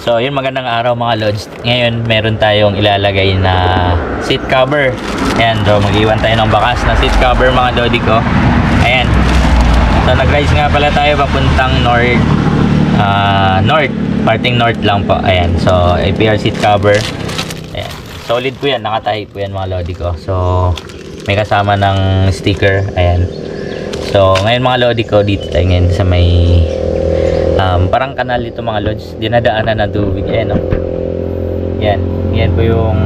So, yun magandang araw mga lods. Ngayon, meron tayong ilalagay na seat cover. Ayan, so mag-iwan tayo ng bakas na seat cover mga lodi ko. Ayan. So, nag-rise nga pala tayo papuntang north. ah north. Parting north lang po. Ayan. So, APR seat cover. Ayan. Solid po yan. Nakatahi po yan mga lodi ko. So, may kasama ng sticker. Ayan. So, ngayon mga lodi ko, dito tayo ngayon sa may um, parang kanal ito mga lods. Dinadaanan ng tubig. Ayan, oh. Yan. Yan po yung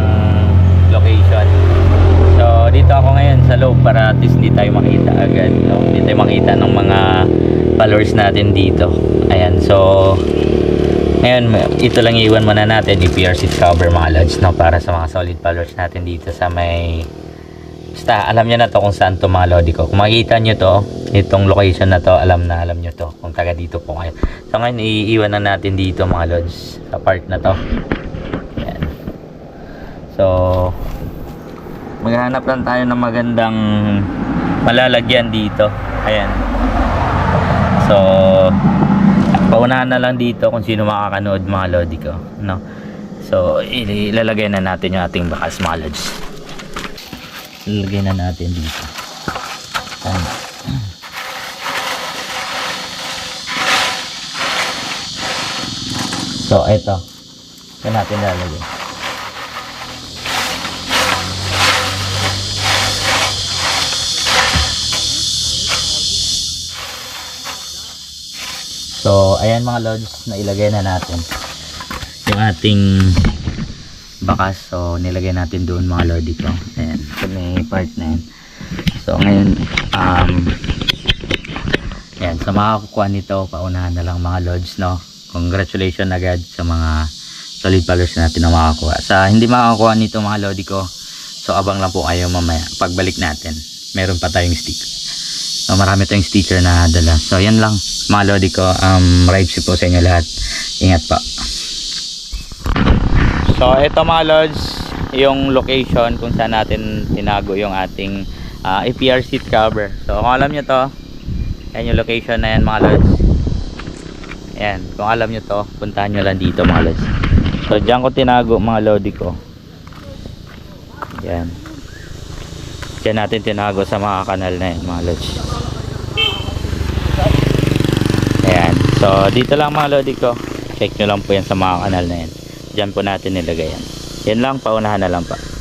location. So, dito ako ngayon sa loob para at least hindi tayo makita agad. No? Hindi tayo makita ng mga followers natin dito. Ayan. So, ngayon, ito lang iwan muna natin. EPR seat cover mga lods. No? Para sa mga solid followers natin dito sa may Basta, alam nyo na to kung saan to mga lodi ko. Kung makikita nyo to, itong location na to, alam na alam nyo to. Kung taga dito po kayo. So ngayon, iiwan na natin dito mga lods. Sa part na to. Ayan. So, maghanap lang tayo ng magandang malalagyan dito. Ayan. So, paunahan na lang dito kung sino makakanood mga lodi ko. No? So, ilalagay na natin yung ating bakas mga lods ilagay na natin dito. Ayan. so ito ito natin lalagay. So ayan mga lods na ilagay na natin yung ating bakas so nilagay natin doon mga lodi ko ayan sa may part na yan so ngayon um ayan sa makakakuha nito paunahan na lang mga lods no? Congratulations agad sa mga solid followers natin na makakuha. Sa hindi makakakuha nito mga lodi ko so abang lang po kayo mamaya pagbalik natin. Meron pa tayong sticker so marami tayong sticker na dala. So yan lang mga lodi ko um ride po sa inyo lahat. Ingat po So ito mga lods, yung location kung saan natin tinago yung ating ah, APR seat cover. So kung alam nyo to, yan yung location na yan mga lods. Yan, kung alam nyo to, puntahan nyo lang dito mga lods. So dyan ko tinago mga lodi ko. Yan. Dyan natin tinago sa mga kanal na yan mga lods. Ayan. So dito lang mga lodi ko. Check nyo lang po yan sa mga kanal na yan. Diyan po natin nilagay yan. Yan lang, paunahan na lang pa.